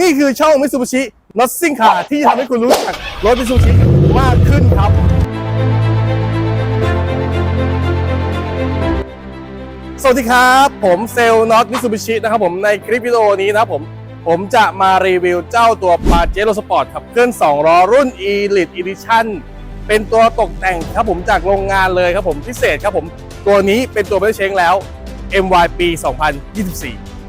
นี่คือช่องมิ t ซูบิชินอตซิ่งคาที่ทำให้คุณรู้จักรถมิ t ซูบิชิมากขึ้นครับ สวัสดีครับ ผมเซลล์น็อตมิ t ซูบิชินะครับผมในคลิปวิดีโอนี้นะครับผม ผมจะมารีวิวเจ้าตัวปาเจโรสปอร์ตขับเคลื่อน2ล้อรุ่น Elite Edition เป็นตัวตกแต่งครับผมจากโรงงานเลยครับผมพิเศษครับผม ตัวนี้เป็นตัวไม่ได้เช้งแล้ว MY ปี 2024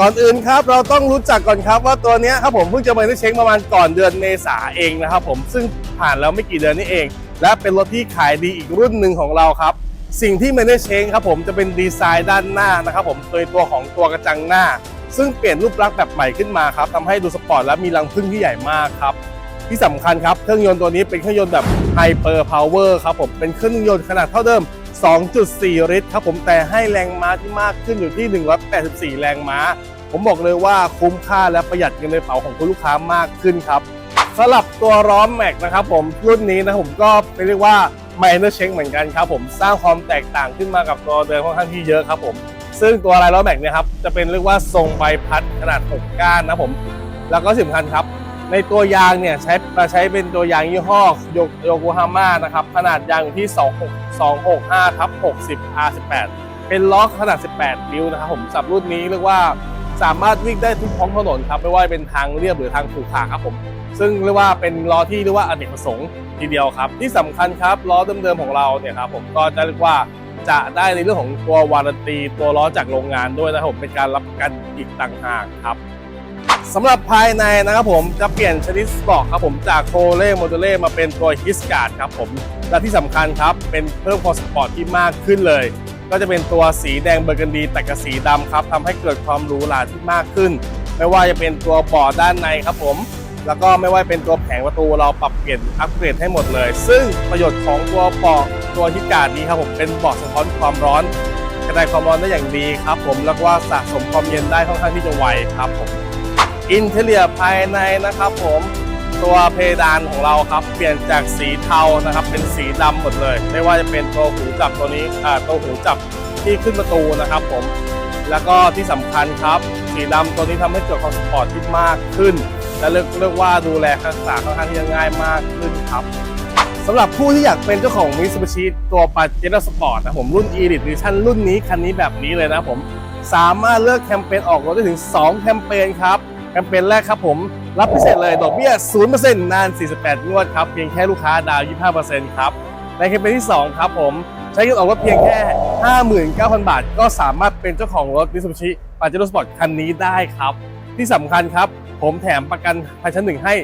ก่อนอื่นครับเราต้องรู้จักก่อนครับว่าตัวนี้ครับผมเพิ่งจะมาได้เช็คประมาณก่อนเดือนเมษาเองนะครับผมซึ่งผ่านแล้วไม่กี่เดือนนี่เอง และเป็นรถที่ขายดีอีกรุ่นหนึ่งของเราครับ สิ่งที่มันได้เช้งครับผมจะเป็นดีไซน์ด้านหน้านะครับผมโดยตัวของตัวกระจังหน้า ซึ่งเปลี่ยนรูปลักษณ์แบบใหม่ขึ้นมาครับทำให้ดูสปอร์ตและมีรังพึ่งที่ใหญ่มากครับที่สำคัญครับเครื่องยนต์ตัวนี้เป็นเครื่องยนต์แบบ Hyper Power ครับผมเป็นเครื่องยนต์ขนาดเท่าเดิม 2.4 ลิตรครับผมแต่ให้แรงม้าที่มากขึ้นอยู่ที่ 184 แรงม้า ผมบอกเลยว่าคุ้มค่าและประหยัดเงินในกระเป๋าของคุณลูกค้ามากขึ้นครับสำหรับตัวล้อแม็กนะครับผมรุ่นนี้นะผมก็เป็นเรียกว่า minor change เหมือนกันครับผมสร้างความแตกต่างขึ้นมากับตัวเดิมค่อนข้างที่เยอะครับผมซึ่งตัวลายล้อแม็กเนี่ยครับจะเป็นเรียกว่าทรงใบพัดขนาด 6 ก้านนะผม แล้วก็สำคัญครับ ในตัวยางเนี่ยใช้มาใช้เป็นตัวยางยี่ห้อโยโยโกฮาม่านะครับ ขนาดยางอยู่ที่ 26 265ทับ60 R18 เป็นล้อขนาด 18 นิ้วนะครับผมสับรุ่นนี้เรียกว่าสามารถวิ่งได้ทุกท้องถนนครับไม่ว่าเป็นทางเรียบหรือทางขรุขระครับผม ซึ่งเรียกว่าเป็นล้อที่เรียกว่าอเนกประสงค์ทีเดียวครับ ที่สำคัญครับล้อเดิมๆของเราเนี่ยครับผมก็จะเรียกว่าจะได้ในเรื่องของตัววารันตีตัวล้อจากโรงงานด้วยนะครับผมเป็นการรับประกันอีกต่างหากครับ สำหรับภายในนะครับผมจะเปลี่ยนชนิดสปอครับผมจากโคเล่โมเดเล่มาเป็นตัวฮิสการ์ดครับผมและที่สำคัญครับเป็นเพิ่มความสปอร์ตที่มากขึ้นเลย ก็จะเป็นตัวสีแดงเบอร์กันดีแต่กับสีดำครับทำให้เกิดความหรูหราที่มากขึ้น ไม่ว่าจะเป็นตัวเบาะด้านในครับผมแล้วก็ไม่ว่าเป็นตัวแผงประตูเราปรับเปลี่ยนอัปเกรดให้หมดเลย ซึ่งประโยชน์ของตัวเบาะตัวฮิสการ์ดนี้ครับผมเป็นเบาะสะท้อนความร้อน กระจายความร้อนได้อย่างดีครับผมแล้วก็สะสมความเย็นได้ค่อนข้างที่จะไวครับผม อินเทเลียภายในนะครับผมตัวเพดานของเราครับ เปลี่ยนจากสีเทานะครับ เป็นสีดำหมดเลย ไม่ว่าจะเป็นตัวหูจับตัวนี้อ่าตัวหูจับที่ขึ้นประตูนะครับผมแล้วก็ที่สำคัญครับ สีดำตัวนี้ทำให้เกิดความสปอร์ตที่มากขึ้น และเรียกเรียกว่าดูแลรักษาค่อนข้างที่จะง่ายมากขึ้นครับสำหรับผู้ที่อยากเป็นเจ้าของ Mitsubishi ตัว Pajero Sport นะผมรุ่น Elite Edition รุ่นนี้คันนี้แบบนี้เลยนะผม สามารถเลือกแคมเปญออกรถได้ถึง 2 แคมเปญครับ แคมเปญแรกครับผม รับพิเศษเลยดอกเบี้ย 0%นาน 48 งวดครับ เพียงแค่ลูกค้าดาว 25%ครับ ในแคมเปญที่ 2 ครับผม ใช้เงินออกรถเพียงแค่ 59,000 บาท ก็สามารถเป็นเจ้าของรถ Mitsubishi Pajero Sport คันนี้ได้ครับ ที่สำคัญครับ ผมแถมประกันภัยชั้นหนึ่งให้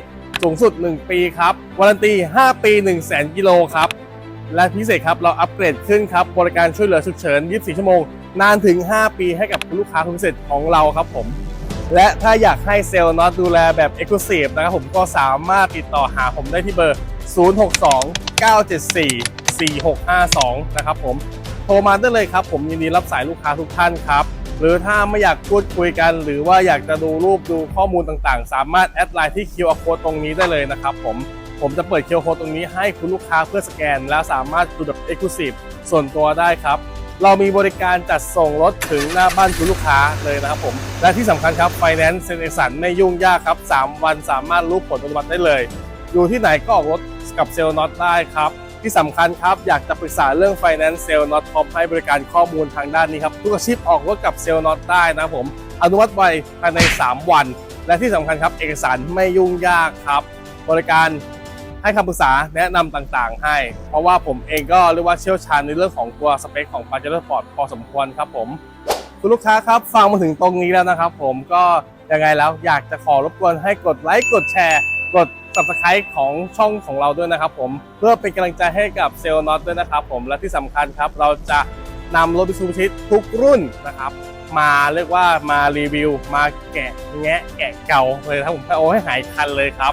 สูงสุด 1 ปีครับ วารันตี 5 ปี 1 0 0 0 0 0กิโลครับ และพิเศษครับ เราอัปเกรดขึ้นครับ บริการช่วยเหลือฉุกเฉิน 24 ชั่วโมง นานถึง 5 ปีให้กับลูกค้าคุณพิเศษของเราครับผม และถ้าอยากให้เซลล์น็อตดูแลแบบ e x c l u s i v e นะครับผมก็สามารถติดต่อหาผมได้ที่เบอร์ 062-974-4652 นะครับผมโทรมาได้เลยครับ ผมยินดีรับสายลูกค้าทุกท่านครับ หรือถ้าไม่อยากพูดคุยกัน หรือว่าอยากจะดูรูปดูข้อมูลต่างๆ สามารถแอดไลน์ที่ QR code ตรงนี้ได้เลยนะครับผมผมจะเปิด QR code ตรงนี้ให้คุณลูกค้าเพื่อสแกน แล้วสามารถดูแบบ Exclusive ส่วนตัวได้ครับ เรามีบริการจัดส่งรถถึงหน้าบ้านคุณลูกค้าเลยนะครับผม และที่สำคัญครับ Finance เซ็นเอกสารไม่ยุ่งยากครับ 3 วันสามารถรู้ผลปฏิบัติได้เลย อยู่ที่ไหนก็ออกรถกับเซลล์น็อตได้ครับ ที่สำคัญครับอยากจะปรึกษาเรื่อง Finance เซลล์น็อตพร้อมให้บริการข้อมูลทางด้านนี้ครับทุกอาชีพออกรถกับเซลล์น็อตได้นะครับผมอนุมัติไวภายใน 3 วัน และที่สำคัญครับเอกสารไม่ยุ่งยากครับ บริการ ให้คำปรึกษาแนะนำต่างๆ ให้ เพราะว่าผมเองก็เรียกว่าเชี่ยวชาญในเรื่องของตัวสเปคของ p a j e r o Sport พอสมควรครับผมคุณลูกค้าครับฟังมาถึงตรงนี้แล้วนะครับผมก็ยังไงแล้วอยากจะขอรบกวนให้กดไลค์กดแชร์ กด subscribe ของช่องของเราด้วยนะครับผมเพื่อเป็นกำลังใจให้กับเซลล์น็อตด้วยนะครับผมและที่สำคัญครับเราจะนำรถบิซูชิทุกรุ่นนะครับ มาเรียกว่ามารีวิว มาแกะแงะแกะเก่าเลยครับผมโอ้ให้หายคันเลยครับ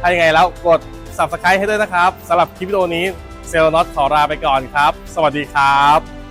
ถ้ายังไงแล้วกด subscribe ให้ด้วยนะครับสำหรับคลิปวิดีโอนี้เซลล์น็อตขอลาไปก่อนครับ สวัสดีครับ